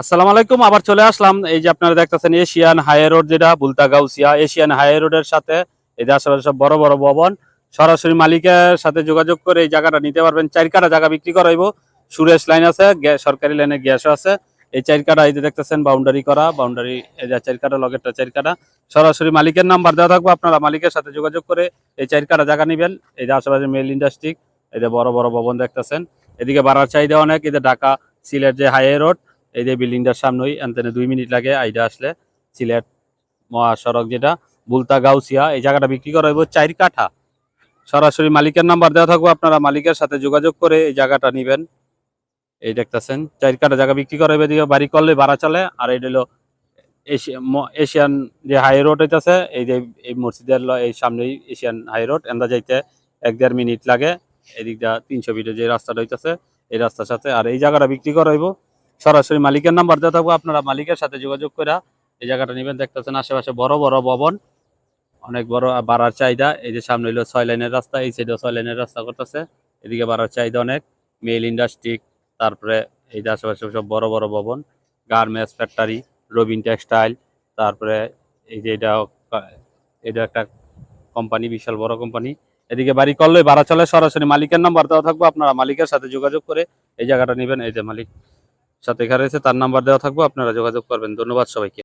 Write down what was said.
আসসালামু আলাইকুম, আবার চলে আসলাম। এই যে আপনারা দেখতেছেন এশিয়ান হাই রোড যেটা বুলতা গাউসিয়া এশিয়ান হাই রোডের সাথে। এই যে আশেপাশে সব বড় বড় ভবন। সরাসরি মালিকের সাথে যোগাযোগ করে এই জায়গাটা নিতে পারবেন। চার কাটা জায়গা বিক্রি করাইবো। সুরেশ লাইন আছে সরকারি লাইনে গ্যাসও আছে। এই চার কাটা এই যে দেখতেছেন বাউন্ডারি করা, বাউন্ডারি, এই যে চার কাটা লগেরটা চার কাটা সরাসরি মালিকের নাম্বার দেওয়া থাকব, আপনারা মালিকের সাথে যোগাযোগ করে এই চার কাটা জায়গা নেবেন। এই যে আশেপাশে মেল ইন্ডাস্ট্রি, এই যে বড় বড় ভবন দেখতেছেন। এদিকে বাড়ার চাহিদা অনেক, এই যে ঢাকা সিলেট যে হাই রোড এই যে বিল্ডিংটার সামনেই, এনতেনে দুই মিনিট লাগে আইডা আসলে। সিলেট মহাসড়ক যেটা, বুলতা গাউসিয়া, এই জায়গাটা বিক্রি করা হইব চার কাঠা। সরাসরি মালিকের নাম্বার দেওয়া থাকব, আপনারা মালিকের সাথে যোগাযোগ করে এই জায়গাটা নিবেন। এই দেখতেছেন, চার কাঠা জায়গা বিক্রি করা হইবে দিকে বাড়ি করলে ভাড়া চলে, আর এই হলো এশিয়ান যে হাই রোড হইতেছে, এই যে এই মসজিদের এই সামনেই এশিয়ান হাই রোড, এন্দা যাইতে এক দেড় মিনিট লাগে। এদিকটা তিনশো ফিটে যে রাস্তাটা হইতেছে, এই রাস্তার সাথে, আর এই জায়গাটা বিক্রি করা হইব। সরাসরি মালিকের নাম্বার দেওয়া থাকব। আপনারা মালিকের সাথে যোগাযোগ করে এই জায়গাটা নেবেন। দেখতেছেন আশেপাশে বড় বড় ভবন, অনেক বড় বাড়ার চাহিদা। এই যে সামনে হইল ছয় লাইনের রাস্তা, এই সাইডেও ছয় লাইনের রাস্তা করতেছে। এদিকে বাড়ার চাহিদা অনেক। মেল ইন্ডাস্ট্রি তারপরে এই যে আশেপাশে সব বড় বড় ভবন গার্মেন্টস ফ্যাক্টরি রবিন টেক্সটাইল তারপরে এই যে এটা এটা একটা কোম্পানি বিশাল বড় কোম্পানি এদিকে বাড়ি করলে, ভাড়া চলে, সরাসরি মালিকের নাম্বার দেওয়া থাকব। আপনারা মালিকের সাথে যোগাযোগ করে এই জায়গাটা নেবেন। এই যে মালিক। সাথে এখানে রয়েছে তার নাম্বার দেওয়া থাকব আপনারা যোগাযোগ করবেন। ধন্যবাদ সবাইকে।